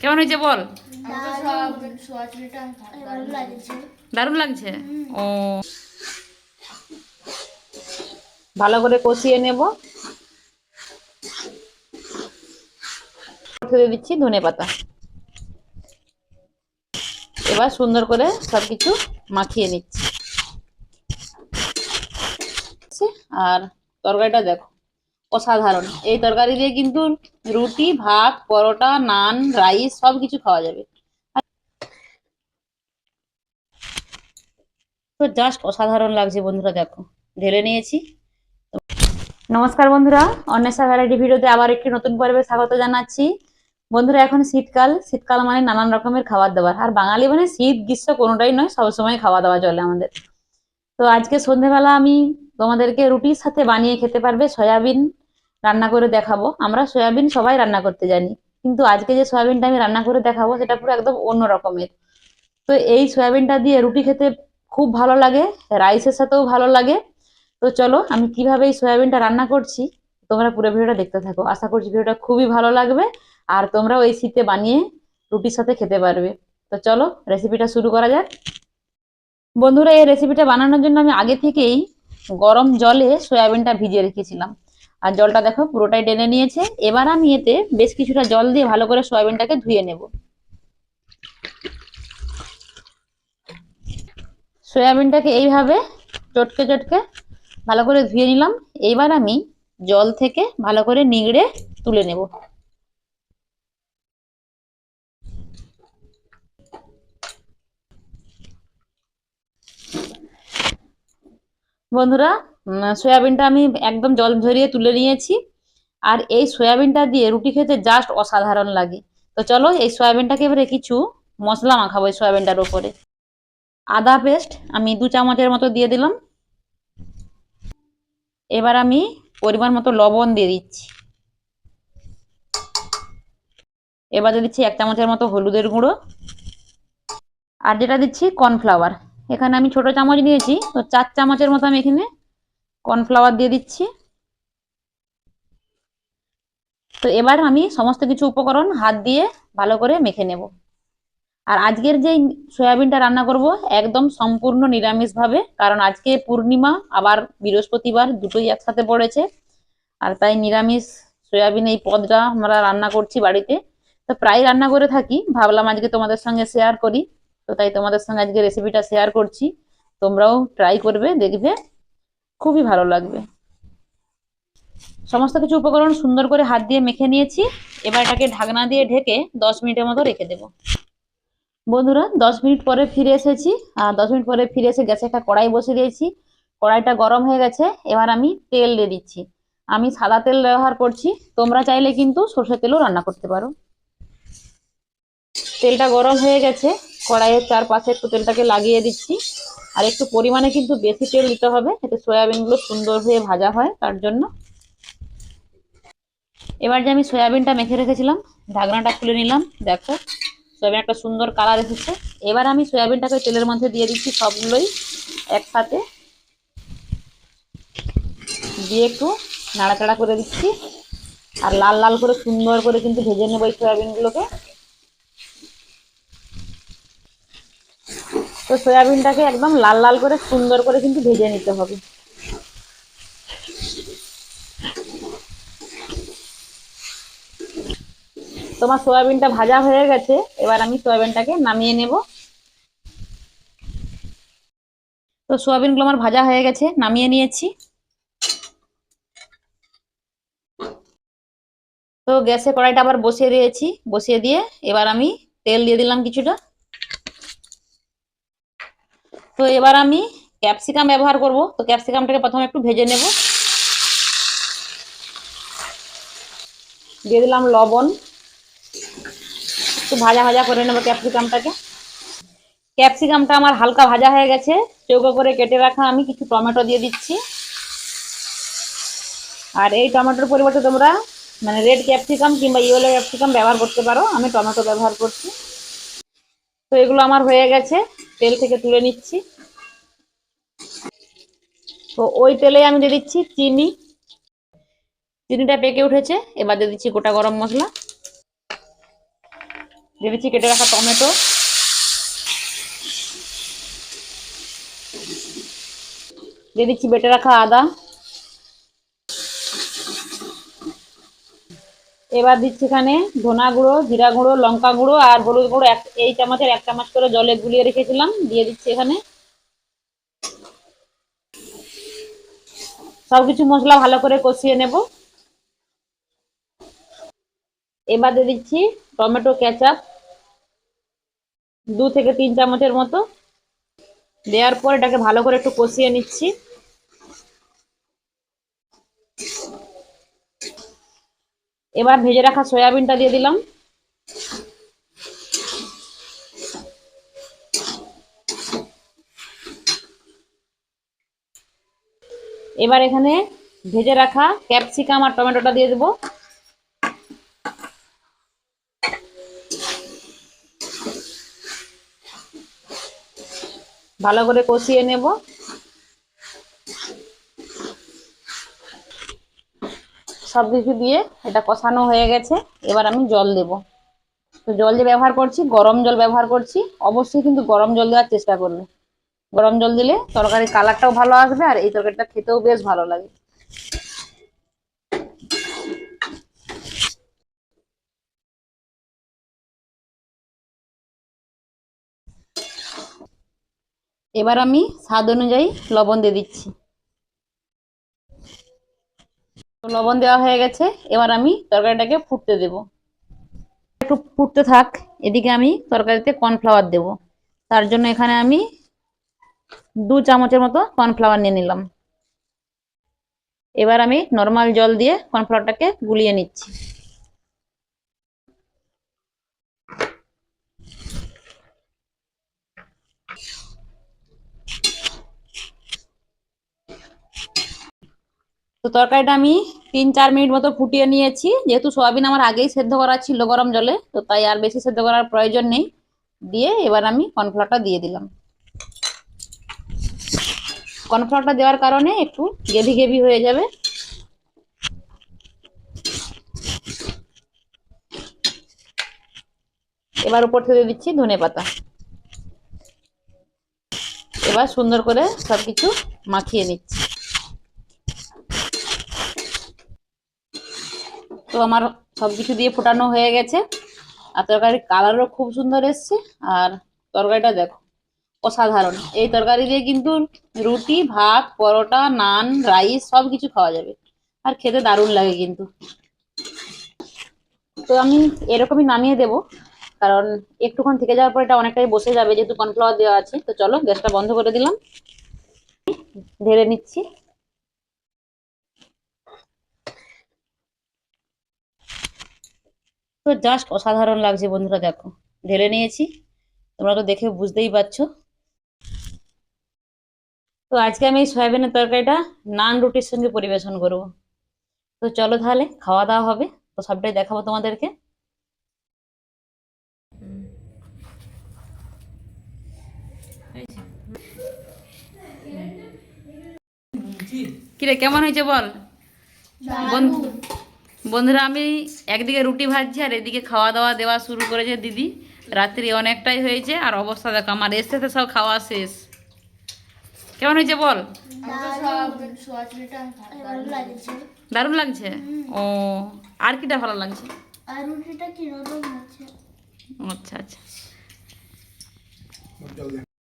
কেমন হয়েছে বল? দারুণ লাগছে। ও। ভালো করে কষিয়ে নেব। দিচ্ছি ধনে পাতা। এবার সুন্দর করে সবকিছু মাখিয়ে নিচ্ছি। আর তরকারিটা দেখো। অসাধারণ। এই তরকারি দিয়ে কিন্তু রুটি, ভাত, পরোটা, নান, রাইস সব কিছু খাওয়া যাবে। তো জাস্ট অসাধারণ লাগছে বন্ধুরা, দেখো। ঢেলে নিয়েছি। নমস্কার বন্ধুরা, অন্বেষা ভ্যারাইটি ভিডিওতে আবার একটি নতুন পর্বে স্বাগত জানাচ্ছি। বন্ধুরা, এখন শীতকাল। শীতকাল মানে নানান রকমের খাবার দাবার। আর বাঙালি মানে শীত, গ্রীষ্ম কোনোটাই নয়, সবসময় খাওয়া দাওয়া চলে আমাদের। তো আজকে সন্ধেবেলা আমি তোমাদেরকে রুটির সাথে বানিয়ে খেতে পারবে সয়াবিন রান্না করে দেখাবো। আমরা সয়াবিন সবাই রান্না করতে জানি। কিন্তু আজকে যে সয়াবিনটা আমি রান্না করে দেখাবো, সেটা পুরো একদম অন্য রকমের। তো এই সয়াবিনটা দিয়ে রুটি খেতে খুব ভালো লাগে, রাইসের সাথেও ভালো লাগে। তো চলো, আমি কীভাবে এই সয়াবিনটা রান্না করছি, তোমরা পুরো ভিডিওটা দেখতে থাকো। আশা করছি ভিডিওটা খুবই ভালো লাগবে, আর তোমরাও এই শীতে বানিয়ে রুটির সাথে খেতে পারবে। তো চলো রেসিপিটা শুরু করা যাক। বন্ধুরা, এই রেসিপিটা বানানোর জন্য আমি আগে থেকেই গরম জলে সয়াবিনটা ভিজিয়ে রেখেছিলাম। আর জলটা দেখো পুরোটাই টেনে নিয়েছে। এবার আমি এতে বেশ কিছুটা জল দিয়ে ভালো করে সয়াবিনটাকে ধুয়ে নেব। সয়াবিনটাকে এইভাবে চটকে চটকে ভালো করে ধুয়ে নিলাম। এইবার আমি জল থেকে ভালো করে নিংড়ে তুলে নেব। বন্ধুরা সয়াবিনটা আমি একদম জল ঝরিয়ে তুলে নিয়েছি। আর এই সয়াবিনটা দিয়ে রুটি খেতে জাস্ট অসাধারণ লাগে। তো চলো, এই সয়াবিনটাকে এবারে কিছু মশলা মাখাবো এই সয়াবিনটার ওপরে আদা পেস্ট আমি দু চামচের মতো দিয়ে দিলাম। এবার আমি পরিমাণ মতো লবণ দিয়ে দিচ্ছি। এবার দিয়ে দিচ্ছি এক চামচের মতো হলুদের গুঁড়ো। আর যেটা দিচ্ছি কর্নফ্লাওয়ার। এখানে আমি ছোট চামচ নিয়েছি, তো চার চামচের মতো আমি এখানে কর্নফ্লাওয়ার দিয়ে দিচ্ছি। তো এবার আমি সমস্ত কিছু উপকরণ হাত দিয়ে ভালো করে মেখে নেব। আর আজকের যে সয়াবিনটা রান্না করব একদম সম্পূর্ণ নিরামিষভাবে, কারণ আজকে পূর্ণিমা, আবার বৃহস্পতিবার দুটোই একসাথে পড়েছে। আর তাই নিরামিষ সয়াবিন এই পদটা আমরা রান্না করছি বাড়িতে। তো প্রায় রান্না করে থাকি, ভাবলাম আজকে তোমাদের সঙ্গে শেয়ার করি। তো তাই তোমাদের সঙ্গে আজকে রেসিপিটা শেয়ার করছি। তোমরাও ট্রাই করবে, দেখবে। খুবই ভালো লাগবে। সমস্ত কিছু উপকরণ সুন্দর করে হাত দিয়ে মেখে নিয়েছি। এবার এটাকে ঢাকনা দিয়ে ঢেকে দশ মিনিটের মতো রেখে দেবো। বন্ধুরা, দশ মিনিট পরে ফিরে এসেছি। আর দশ মিনিট পরে ফিরে এসে গ্যাসে একটা কড়াই বসিয়ে দিয়েছি। কড়াইটা গরম হয়ে গেছে। এবার আমি তেল দিয়ে দিচ্ছি। আমি সাদা তেল ব্যবহার করছি। তোমরা চাইলে কিন্তু সর্ষের তেলও রান্না করতে পারো। তেলটা গরম হয়ে গেছে। কড়াইয়ের চারপাশে একটু তেলটাকে লাগিয়ে দিচ্ছি। আর একটু পরিমাণে কিন্তু বেশি তেল দিতে হবে, এতে সয়াবিনগুলো সুন্দর হয়ে ভাজা হয় তার জন্য। এবার যে আমি সয়াবিনটা মেখে রেখেছিলাম, ঢাকনাটা খুলে নিলাম, দেখো, সয়াবিন একটা সুন্দর কালার এসেছে। এবার আমি সয়াবিনটাকে তেলের মধ্যে দিয়ে দিচ্ছি সবগুলোই একসাথে। দিয়ে একটু নাড়াচাড়া করে দিচ্ছি, আর লাল লাল করে সুন্দর করে কিন্তু ভেজে নেব এই সয়াবিনগুলোকে। তো সয়াবিনটাকে একদম লাল লাল করে সুন্দর করে কিন্তু ভেজে নিতে হবে। তোমার সয়াবিনটা ভাজা হয়ে গেছে, এবার আমি সয়াবিনটাকে নামিয়ে নেব। তো সয়াবিনগুলো আমার ভাজা হয়ে গেছে, নামিয়ে নিয়েছি। তো গ্যাসে কড়াইটা আবার বসিয়ে দিয়েছি, বসিয়ে দিয়ে এবার আমি তেল দিয়ে দিলাম কিছুটা। তো এবার আমি ক্যাপসিকাম ব্যবহার করব। তো ক্যাপসিকামটাকে প্রথমে একটু ভেজে নেব। দিয়ে দিলাম লবণ। একটু ভাজা ভাজা করে নেব ক্যাপসিকামটাকে। ক্যাপসিকামটা আমার হালকা ভাজা হয়ে গেছে। চৌকো করে কেটে রাখা আমি কিছু টমেটো দিয়ে দিচ্ছি। আর এই টমেটোর পরিবর্তে তোমরা মানে রেড ক্যাপসিকাম কিংবা ইয়েলো ক্যাপসিকাম ব্যবহার করতে পারো। আমি টমেটো ব্যবহার করছি। তো এগুলো আমার হয়ে গেছে। তেল থেকে তুলে নিচ্ছি। তো ওই তেলে আমি দিয়ে দিচ্ছি চিনি। চিনিটা পেকে উঠেছে, এবার দিয়ে দিচ্ছি গোটা গরম মশলা। দিয়ে দিচ্ছি কেটে রাখা টমেটো। দিয়ে দিচ্ছি বেটে রাখা আদা। এবার দিচ্ছি এখানে ধনা গুঁড়ো, জিরা গুঁড়ো, লঙ্কা গুঁড়ো আর হলুদ গুঁড়ো এক, এই চামচের এক চামচ করে জলে গুলিয়ে রেখেছিলাম, দিয়ে দিচ্ছি এখানে। সব কিছু মশলা ভালো করে কষিয়ে নেব। এবার দিয়ে দিচ্ছি টমেটো কেচাপ, দু থেকে তিন চামচের মতো। দেওয়ার পর এটাকে ভালো করে একটু কষিয়ে নিচ্ছি। এবার ভেজে রাখা সয়াবিনটা দিয়ে দিলাম। এবার এখানে ভেজে রাখা ক্যাপসিকাম আর টমেটোটা দিয়ে দেবো। ভালো করে কষিয়ে নেব। সব কিছু দিয়ে এটা কষানো হয়ে গেছে। এবার আমি জল দেব। তো জল যে ব্যবহার করছি, গরম জল ব্যবহার করছি, অবশ্যই কিন্তু গরম জল দেওয়ার চেষ্টা করবে। গরম জল দিলে তরকারির কালারটাও ভালো আসবে আর এই তরকারিটা খেতেও বেশ ভালো লাগে। এবার আমি স্বাদ অনুযায়ী লবণ দিয়ে দিচ্ছি। তো লবণ দেওয়া হয়ে গেছে। এবার আমি তরকারিটাকে ফুটতে দেব। একটু ফুটতে থাক, এদিকে আমি তরকারিতে কর্নফ্লাওয়ার দেব। তার জন্য এখানে আমি দু চামচের মতো কর্নফ্লাওয়ার নিয়ে নিলাম। এবার আমি নর্মাল জল দিয়ে কর্নফ্লাওয়ারটাকে গুলিয়ে নিচ্ছি। তো তরকারিটা আমি তিন চার মিনিট মতো ফুটিয়ে নিয়েছি। যেহেতু সোয়াবিন আমার আগেই সেদ্ধ করা ছিল গরম জলে, তো তাই আর বেশি সেদ্ধ করার প্রয়োজন নেই। দিয়ে এবার আমি কর্নফ্লাওয়ারটা দিয়ে দিলাম। কর্নফ্লাওয়ারটা দেওয়ার কারণে একটু গেভি গেভি হয়ে যাবে। এবার উপর থেকে দিচ্ছি ধনে পাতা। এবার সুন্দর করে সবকিছু মাখিয়ে নিচ্ছি। তো আমার সবকিছু দিয়ে ফোটানো হয়ে গেছে। আর তরকারির কালারও খুব সুন্দর এসছে। আর তরকারিটা দেখো, অসাধারণ। এই তরকারি দিয়ে কিন্তু রুটি, ভাত, পরোটা, নান, রাইস সব কিছু খাওয়া যাবে। আর খেতে দারুণ লাগে কিন্তু। তো আমি এরকমই নামিয়ে দেব। কারণ একটুক্ষণ থেকে যাওয়ার পর এটা অনেকটাই বসে যাবে, যেহেতু কর্নফ্লাওয়ার দেওয়া আছে। তো চলো গ্যাসটা বন্ধ করে দিলাম। ঢেলে নিচ্ছি। তো জাস্ট অসাধারণ লাগছে বন্ধুরা দেখো। ঢেলে নিয়েছি। তোমরা তো দেখে বুঝতেই পারছ। তো আজকে আমি এই সয়াবিনের তরকারিটা নান রুটির সঙ্গে পরিবেশন করব। তো চলো তাহলে খাওয়া দাওয়া হবে। তো সবটাই দেখাবো তোমাদেরকে। কিরে কেমন হয়েছে বল? বন্ধু বন্ধুরা আমি একদিকে রুটি ভাজছি আর এদিকে খাওয়া দাওয়া দেওয়া শুরু করেছে দিদি। রাত্রি অনেকটাই হয়েছে আর অবস্থা দেখো আমার এসে তো সব খাওয়া শেষ। কেমন হয়েছে বল? দারুণ লাগছে? ও আর কিটা ভালো লাগছে? আর রুটিটা কি নরম হচ্ছে? আচ্ছা আচ্ছা।